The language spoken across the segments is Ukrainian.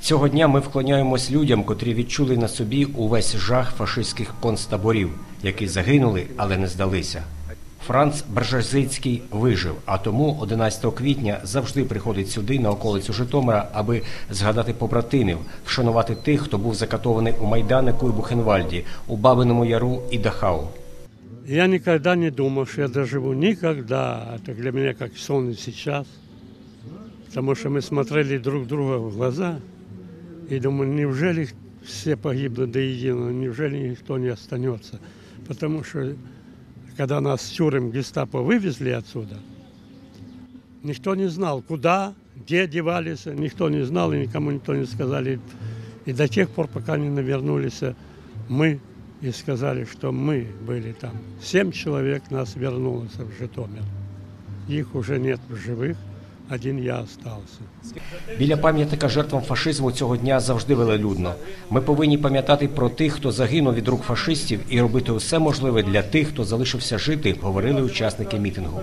Цього дня ми вклоняємось людям, котрі відчули на собі увесь жах фашистських концтаборів, які загинули, але не здалися. Франц Бержазицький вижив, а тому 11 квітня завжди приходить сюди на околицю Житомира, аби згадати побратимів, вшанувати тих, хто був закатований у Майданику і Бухенвальді, у Бабиному Яру і Дахау. Я никогда не думал, что я доживу. Никогда. Это для меня как сон и сейчас. Потому что мы смотрели друг друга в глаза и думали, неужели все погибнут до единого, неужели никто не останется. Потому что когда нас с тюрем гестапо вывезли отсюда, никто не знал, куда, где девались, никто не знал и никому никто не сказали. И до тех пор, пока не навернулись мы и сказали, что мы были там. Семь человек нас вернулось в Житомир. Их уже нет в живых, один я остался. Біля пам'ятника жертвам фашизму цього дня завжди велелюдно. Ми повинні пам'ятати про тих, хто загинув від рук фашистів, і робити усе можливе для тих, хто залишився жити, говорили учасники мітингу.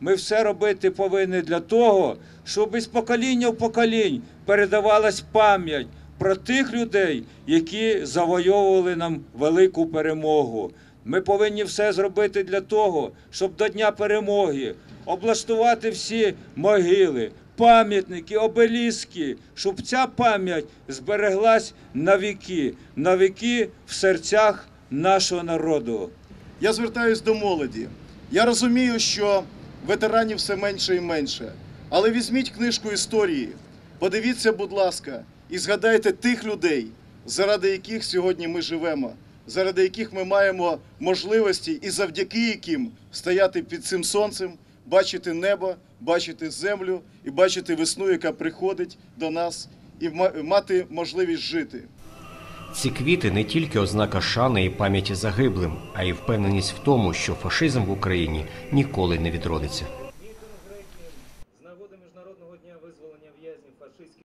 Ми все робити повинні для того, щоб із покоління в поколінь передавалась пам'ять про тих людей, які завойовували нам велику перемогу. Ми повинні все зробити для того, щоб до Дня перемоги облаштувати всі могили, пам'ятники, обеліски, щоб ця пам'ять збереглась на віки, на віки в серцях нашого народу. Я звертаюсь до молоді. Я розумію, що ветеранів все менше і менше. Але візьміть книжку історії, подивіться, будь ласка, і згадайте тих людей, заради яких сьогодні ми живемо, заради яких ми маємо можливості і завдяки яким стояти під цим сонцем, бачити небо, бачити землю і бачити весну, яка приходить до нас, і мати можливість жити. Ці квіти не тільки ознака шани і пам'яті загиблим, а й впевненість в тому, що фашизм в Україні ніколи не відродиться.